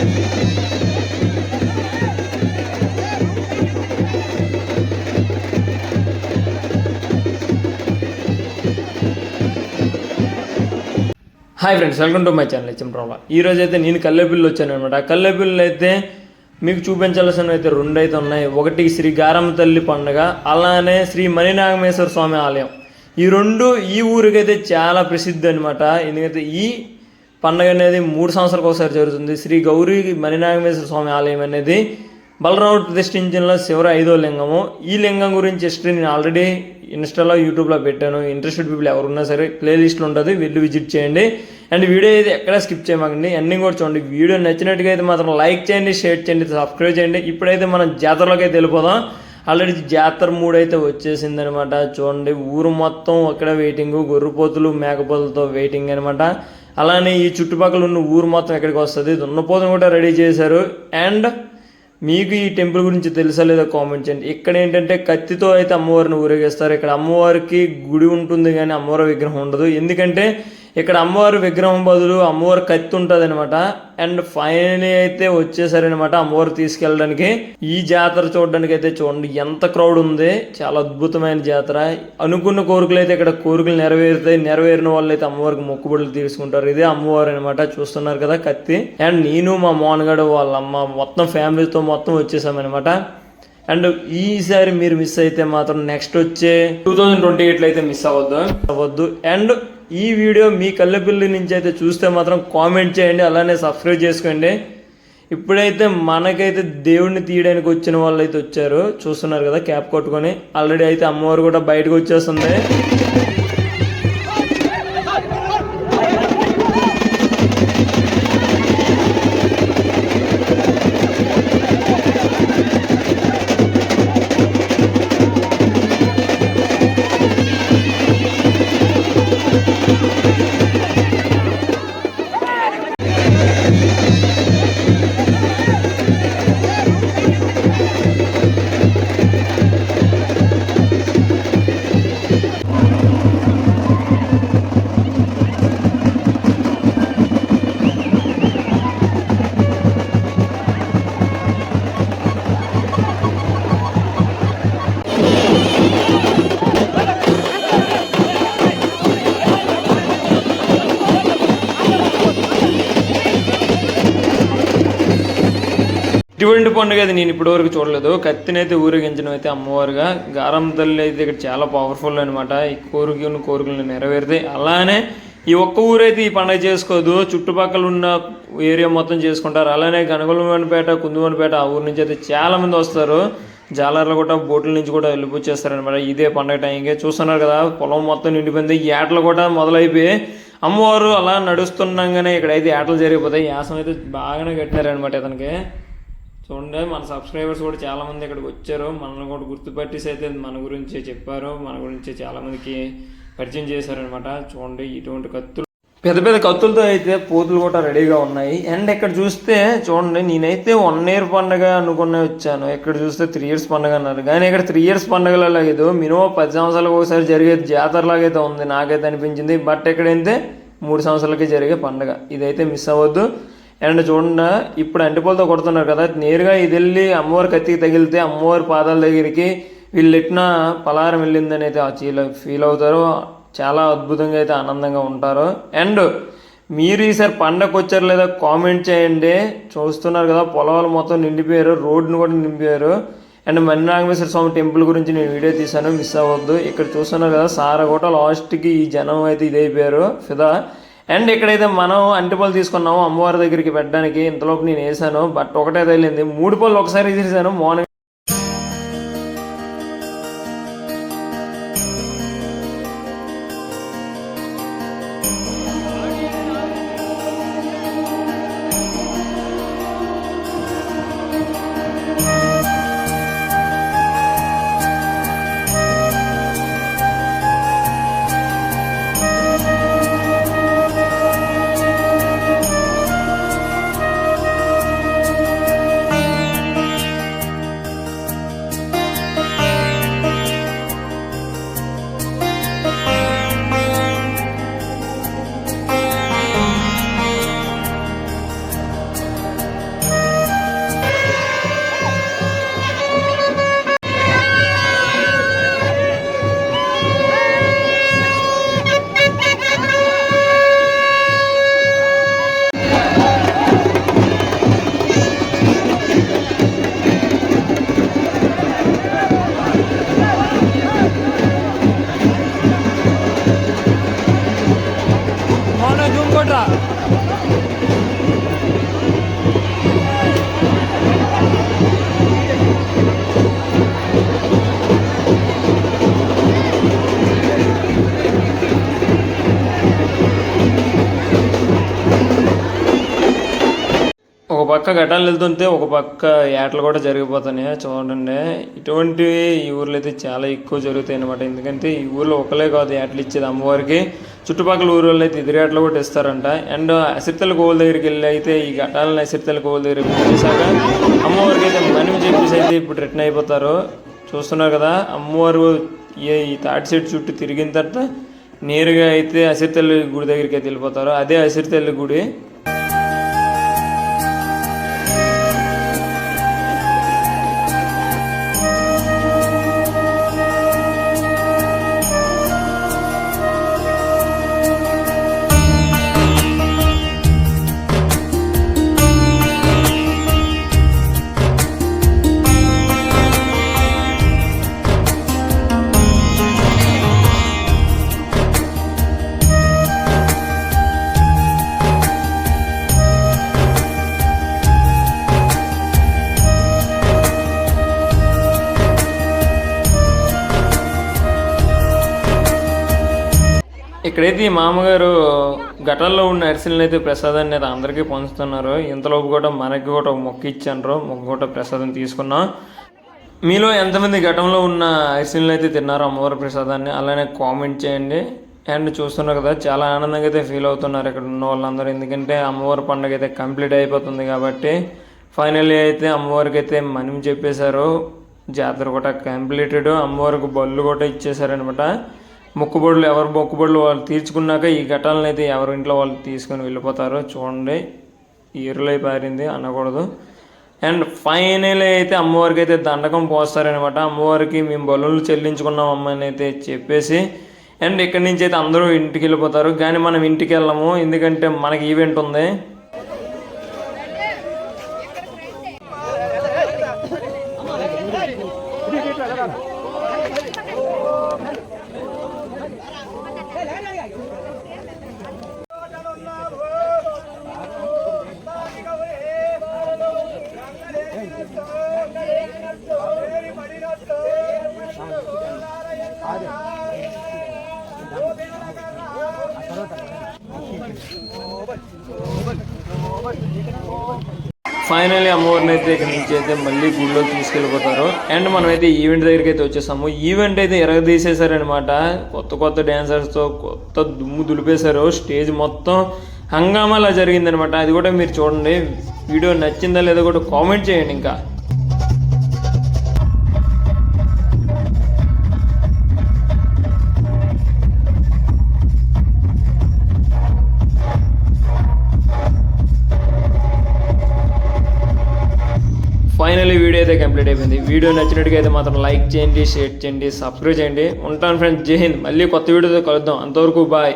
Hi friends welcome to my channel HM problem ఈ అయితే నేను కల్లెపిల్లి వచ్చాను అనమాట కల్లెపిల్లి అయితే మీకు చూపించాల్సినవి అయితే రెండు అయితే ఉన్నాయి. ఒకటి శ్రీ గారమ్మ తల్లి పండుగ అలానే శ్రీ మణినాగమేశ్వర స్వామి ఆలయం. ఈ రెండు ఈ ఊరికైతే చాలా ప్రసిద్ధి అనమాట ఎందుకంటే ఈ పండుగ అనేది మూడు సంవత్సరాలకు ఒకసారి జరుగుతుంది. శ్రీ గౌరీ మణినాగమేశ్వర స్వామి ఆలయం అనేది బలరాముడు ప్రతిష్ఠించిన శివర ఐదో లింగము. ఈ లింగం గురించి హిస్టరీ నేను ఆల్రెడీ ఇన్స్టాలో యూట్యూబ్లో పెట్టాను. ఇంట్రెస్టెడ్ పీపుల్ ఎవరున్నా సరే ప్లేలిస్ట్లో ఉంటుంది వెళ్ళి విజిట్ చేయండి. అండ్ వీడియో అయితే ఎక్కడ స్కిప్ చేయమాకండి. ఎండింగ్ కూడా చూడండి. వీడియో నచ్చినట్టుగా అయితే మాత్రం లైక్ చేయండి షేర్ చేయండి సబ్స్క్రైబ్ చేయండి. ఇప్పుడైతే మనం జాతరలోకి అయితే వెళ్ళిపోదాం. ఆల్రెడీ జాతర మూడు అయితే వచ్చేసింది అనమాట చూడండి ఊరు మొత్తం అక్కడ వెయిటింగ్ గొర్రెపోతులు మేకపోతులతో వెయిటింగ్ అనమాట. అలానే ఈ చుట్టుపక్కల ఉన్న ఊరు మొత్తం ఎక్కడికి వస్తుంది? దున్నపోతును కూడా రెడీ చేశారు. అండ్ మీకు ఈ టెంపుల్ గురించి తెలుసా లేదా కామెంట్ చేయండి. ఇక్కడ ఏంటంటే కత్తితో అయితే అమ్మవారిని ఊరేగిస్తారు. ఇక్కడ అమ్మవారికి గుడి ఉంటుంది కానీ అమ్మవారి విగ్రహం ఉండదు. ఎందుకంటే ఇక్కడ అమ్మవారి విగ్రహం బదులు అమ్మవారి కత్తి ఉంటుంది అనమాట అండ్ ఫైనలీ అయితే వచ్చేసారనమాట అమ్మవారు తీసుకెళ్ళడానికి. ఈ జాతర చూడడానికి అయితే చూడండి ఎంత క్రౌడ్ ఉంది. చాలా అద్భుతమైన జాతర. అనుకున్న కోరికలు అయితే ఇక్కడ కోరికలు నెరవేరుతాయి. నెరవేరిన వాళ్ళు అయితే అమ్మవారికి మొక్కుబడులు తీసుకుంటారు. ఇదే అమ్మవారు అనమాట చూస్తున్నారు కదా కత్తి. అండ్ నేను మా మోనగాడు వాళ్ళ అమ్మ మొత్తం ఫ్యామిలీతో మొత్తం వచ్చేసామన్నమాట. అండ్ ఈసారి మీరు మిస్ అయితే మాత్రం నెక్స్ట్ వచ్చే టూ థౌజండ్ ట్వంటీ ఎయిట్లో అయితే మిస్ అవ్వద్దు. అవ్వద్దు అండ్ ఈ వీడియో మీ కళ్ళపిల్లి నుంచి అయితే చూస్తే మాత్రం కామెంట్ చేయండి అలానే సబ్స్క్రైబ్ చేసుకోండి. ఇప్పుడైతే మనకైతే దేవుడిని తీయడానికి వచ్చిన వాళ్ళు అయితే వచ్చారు. చూస్తున్నారు కదా క్యాప్ కొట్టుకొని. ఆల్రెడీ అయితే అమ్మవారు కూడా బయటకు వచ్చేస్తుంది. ఇటువంటి పండుగ అయితే నేను ఇప్పటివరకు చూడలేదు. కత్తినైతే ఊరేగించడం అయితే అమ్మవారుగా. గారం తల్లి అయితే ఇక్కడ చాలా పవర్ఫుల్ అనమాట ఈ కోరికలను కోరికలను నెరవేరుతాయి అలానే ఈ ఒక్క ఊరైతే ఈ పండుగ చేసుకోదు. చుట్టుపక్కల ఉన్న ఏరియా మొత్తం చేసుకుంటారు. అలానే గనగలమనిపేట కుందుమనిపేట ఆ ఊరి నుంచి అయితే చాలా మంది వస్తారు. జాలర్లు కూడా బోట్ల నుంచి కూడా వెళ్ళిపోచేస్తారనమాట ఇదే పండగ టైంకే చూస్తున్నారు కదా పొలం మొత్తం నిండిపోయింది. ఈ ఏటలు కూడా మొదలైపోయి అమ్మవారు అలా నడుస్తుండగానే ఇక్కడైతే ఏటలు జరిగిపోతాయి. యాసం అయితే బాగానే కట్టినారనమాట ఇతనికి. చూడండి మన సబ్స్క్రైబర్స్ కూడా చాలామంది ఇక్కడికి వచ్చారు. మనల్ని కూడా గుర్తుపట్టేసి అయితే మన గురించి చెప్పారు. మన గురించి చాలామందికి పరిచయం చేశారనమాట చూడండి ఇటువంటి కత్తులు. పెద్ద పెద్ద కత్తులతో అయితే పోతులు కూడా రెడీగా ఉన్నాయి. అండ్ ఇక్కడ చూస్తే చూడండి నేనైతే వన్ ఇయర్ పండగ అనుకునే వచ్చాను. ఇక్కడ చూస్తే త్రీ ఇయర్స్ పండగ అన్నారు. కానీ ఇక్కడ త్రీ ఇయర్స్ పండగ లేదు మినిమం పది సంవత్సరాలకు ఒకసారి జరిగే జాతరలాగైతే ఉంది. నాకైతే అనిపించింది. బట్ ఇక్కడైతే మూడు సంవత్సరాలకి జరిగే పండగ. ఇదైతే మిస్ అవ్వద్దు. అండ్ చూడండి ఇప్పుడు అంటిపోలతో కొడుతున్నారు కదా నేరుగా ఇది వెళ్ళి అమ్మవారి కత్తికి తగిలితే అమ్మవారి పాదాల దగ్గరికి వీళ్ళు ఎట్టిన పలారం వెళ్ళిందని అయితే ఆ చీల ఫీల్ అవుతారు. చాలా అద్భుతంగా అయితే ఆనందంగా ఉంటారు. అండ్ మీరు ఈసారి పండగ వచ్చారు లేదా కామెంట్ చేయండి. చూస్తున్నారు కదా పొలాలు మొత్తం నిండిపోయారు రోడ్డును కూడా నింపారు అండ్ మణినాగమేశ్వర స్వామి టెంపుల్ గురించి నేను వీడియో తీశాను మిస్ అవ్వద్దు. ఇక్కడ చూస్తున్నారు కదా సారగోట లాస్ట్కి ఈ జనం అయితే ఇదైపోయారు. ఫిదా. అండ్ ఇక్కడైతే మనం అంటిపళ్ళు తీసుకున్నాము అమ్మవారి దగ్గరికి పెట్టడానికి ఇంతలోపు నేను వేసాను బట్ ఒకటే తగిలింది. మూడు పళ్ళు ఒకసారి వేసేసాను మార్నింగ్ పక్క ఘటాలు వెళ్తుంటే ఒక పక్క ఏటలు కూడా జరిగిపోతున్నాయి. చూడండి. ఇటువంటివి ఈ ఊర్లో అయితే చాలా ఎక్కువ జరుగుతాయి అనమాట ఎందుకంటే ఈ ఊర్లో ఒకలే కాదు ఏటలు ఇచ్చేది అమ్మవారికి. చుట్టుపక్కల ఊర్లో అయితే ఎదురేటలు కూడా ఇస్తారంట. అండ్ అసిరితల కోవుల దగ్గరికి వెళ్ళి అయితే ఈ ఘటాలను అసిరితల కోవుల దగ్గరికి వచ్చేసాక అమ్మవారికి అయితే మనవి చెప్పేసి అయితే ఇప్పుడు రిటర్న్ అయిపోతారు. చూస్తున్నారు కదా అమ్మవారు ఈ- తాటి సెట్ చుట్టూ తిరిగిన తర్వాత నేరుగా అయితే అసిరితల్లి గుడి దగ్గరికి అయితే వెళ్ళిపోతారు. అదే అసిరితల్లి గుడి. ఇక్కడైతే ఈ మామగారు ఘటాల్లో ఉన్న అరిసెలను అయితే ప్రసాదాన్ని అయితే అందరికీ పంచుతున్నారు. ఇంతలోపు కూడా మనకి కూడా ఒక మొక్క ఇచ్చాను మొక్క కూడా ప్రసాదం తీసుకున్నాం. మీలో ఎంతమంది ఘటంలో ఉన్న అరిసెలను అయితే తిన్నారో అమ్మవారి ప్రసాదాన్ని అలానే కామెంట్ చేయండి. అండ్ చూస్తున్నారు కదా చాలా ఆనందంగా అయితే ఫీల్ అవుతున్నారు ఇక్కడ ఉన్న వాళ్ళందరూ. ఎందుకంటే అమ్మవారి పండుగ అయితే కంప్లీట్ అయిపోతుంది కాబట్టి ఫైనల్లీ అయితే అమ్మవారికి అయితే మనం చెప్పేశారు. జాతర కూడా కంప్లీటెడ్. అమ్మవారికి బళ్ళు కూడా ఇచ్చేసారనమాట మొక్కుబడులు ఎవరు మొక్కుబడులు వాళ్ళు తీర్చుకున్నాక ఈ ఘటాలను అయితే ఎవరి ఇంట్లో వాళ్ళు తీసుకొని వెళ్ళిపోతారో చూడండి. ఈరులై పారింది అనకూడదు. అండ్ ఫైనల్ అయితే అమ్మవారికి అయితే దండకం పోస్తారనమాట. అమ్మవారికి మేము బలులు చెల్లించుకున్నాం అమ్మని అయితే చెప్పేసి అండ్ ఇక్కడి నుంచి అయితే అందరూ ఇంటికి వెళ్ళిపోతారు. కానీ మనం ఇంటికి వెళ్ళము ఎందుకంటే మనకి ఈవెంట్ ఉంది. Over over over over finally అమ్మవారిని అయితే ఇక్కడ నుంచి అయితే మళ్ళీ గుడిలో తీసుకెళ్ళిపోతారు. అండ్ మనం అయితే ఈవెంట్ దగ్గరికి అయితే వచ్చేసాము. ఈవెంట్ అయితే ఎరగదీసేసారనమాట కొత్త కొత్త డ్యాన్సర్స్తో కొత్త దుమ్ము దులిపేశారు. స్టేజ్ మొత్తం హంగామాలా జరిగిందనమాట అది కూడా మీరు చూడండి. వీడియో నచ్చిందా లేదో కూడా కామెంట్ చేయండి ఇంకా. వీడియో అయితే కంప్లీట్ అయిపోయింది. వీడియో నచ్చినట్టుగా అయితే మాత్రం లైక్ చేయండి షేర్ చేయండి సబ్స్క్రైబ్ చేయండి. ఉంటాను ఫ్రెండ్స్ జై హింద్. మళ్ళీ కొత్త వీడియోతో కలుద్దాం. అంతవరకు బాయ్